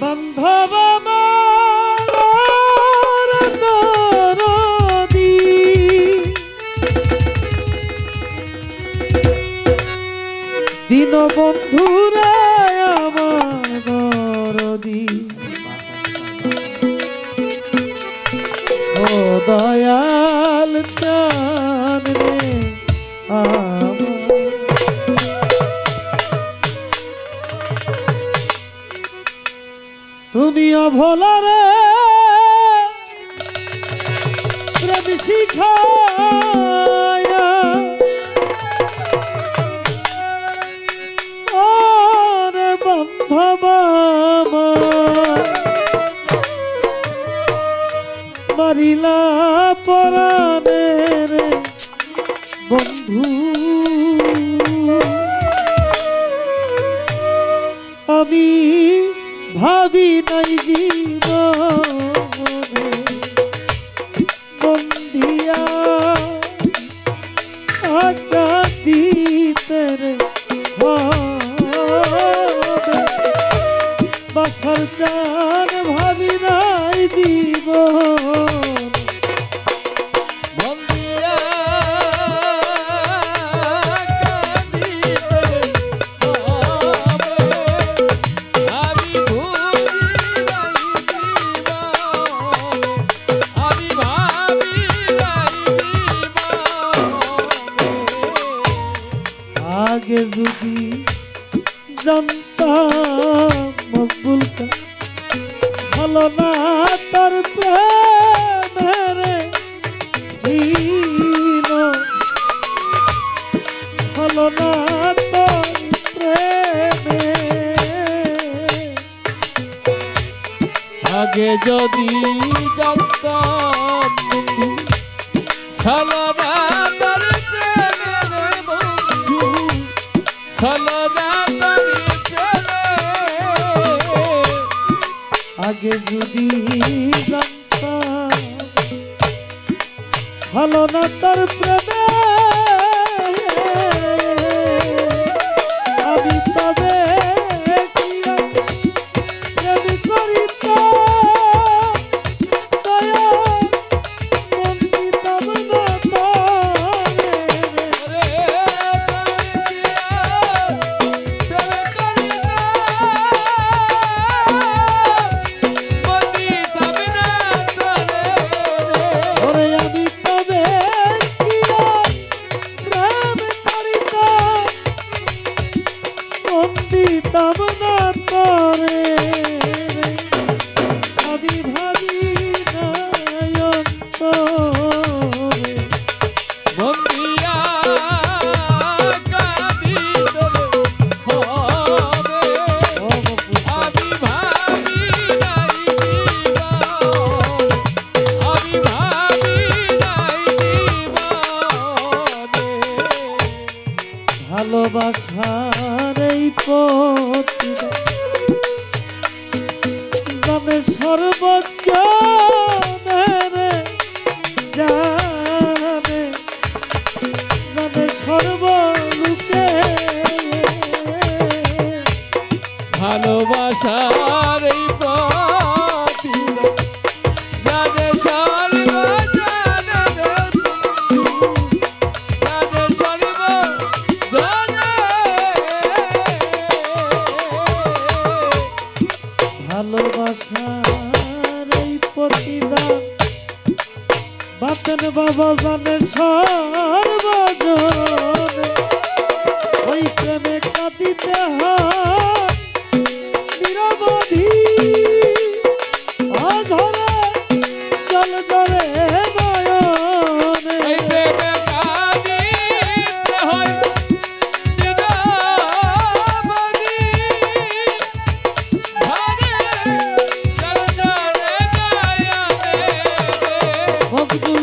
বান্ধব দিন বন্ধুরা আমার দরদি। ও দয়াল চান রে আমার তুমিও ভোলা রে। প্রেম শিখায়া ওরে বান্ধব মারিলা পরাণের বন্ধু। আগে যদি জানতাম মকবুল হলো না তার প্রেমের হলো না তার প্রেমে আগে যদি যদি জানতাম হলো না তার প্রেমে ভালোবাসার এই পথিরা জানে সর্বলোকে ভালোবাসার বাবা জানে সর্বজনে ওই প্রেমে কাঁদিতে হয়।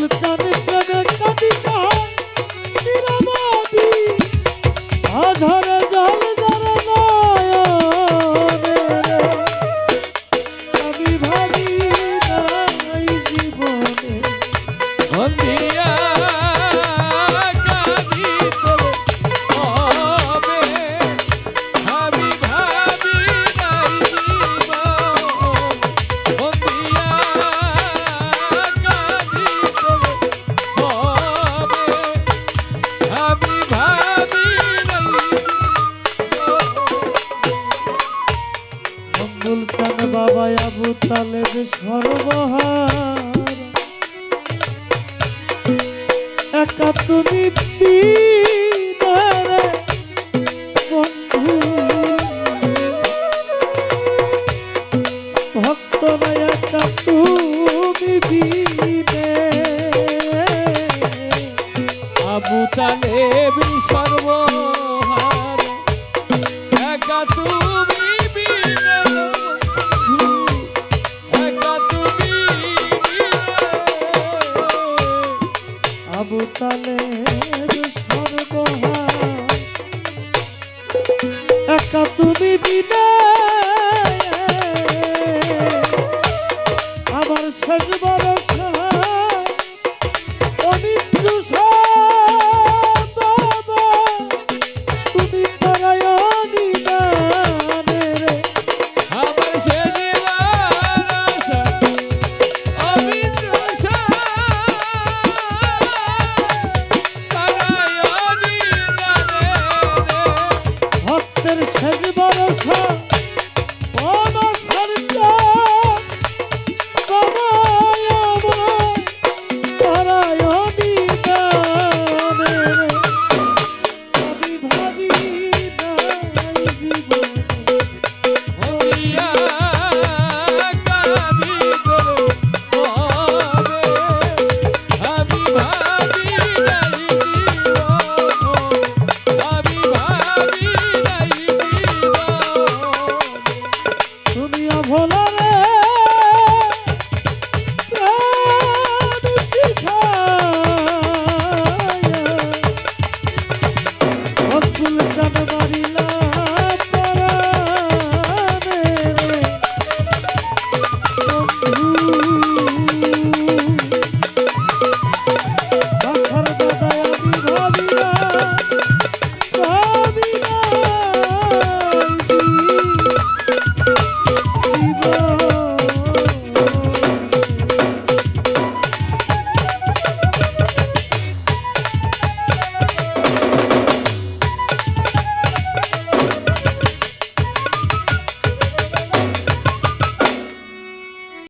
Let's have it. একা তুমি তালের সর্বহার একা তুমি বিনা